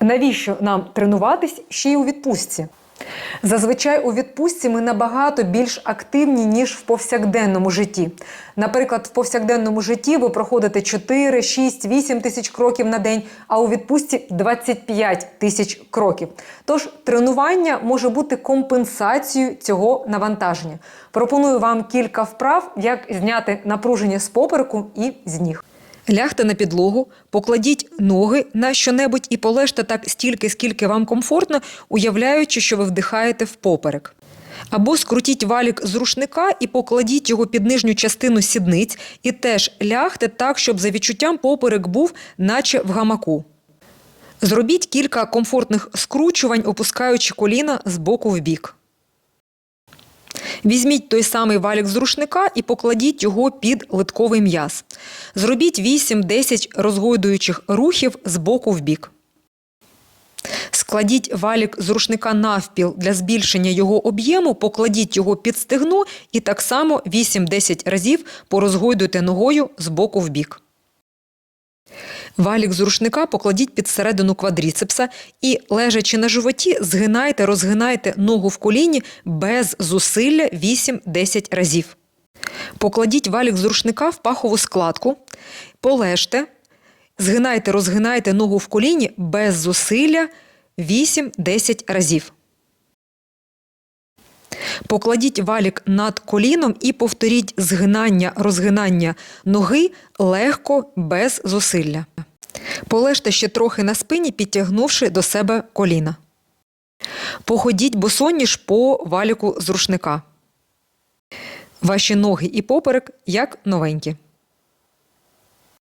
Навіщо нам тренуватись ще й у відпустці? Зазвичай у відпустці ми набагато більш активні, ніж в повсякденному житті. Наприклад, в повсякденному житті ви проходите 4, 6, 8 тисяч кроків на день, а у відпустці 25 тисяч кроків. Тож тренування може бути компенсацією цього навантаження. Пропоную вам кілька вправ, як зняти напруження з попереку і з ніг. Лягте на підлогу, покладіть ноги на щонебудь і полежте так стільки, скільки вам комфортно, уявляючи, що ви вдихаєте в поперек. Або скрутіть валік з рушника і покладіть його під нижню частину сідниць, і теж лягте так, щоб за відчуттям поперек був, наче в гамаку. Зробіть кілька комфортних скручувань, опускаючи коліна з боку в бік. Візьміть той самий валік з рушника і покладіть його під литковий м'яз. Зробіть 8-10 розгойдуючих рухів з боку в бік. Складіть валік з рушника навпіл для збільшення його об'єму, покладіть його під стегно і так само 8-10 разів порозгойдуйте ногою з боку в бік. Валік з рушника покладіть під середину квадріцепса і, лежачи на животі, згинайте, розгинайте ногу в коліні без зусилля 8-10 разів. Покладіть валік з рушника в пахову складку, полежте, згинайте, розгинайте ногу в коліні без зусилля 8-10 разів. Покладіть валік над коліном і повторіть згинання, розгинання ноги легко, без зусилля. Полежте ще трохи на спині, підтягнувши до себе коліна. Походіть босоніж по валіку з рушника. Ваші ноги і поперек як новенькі.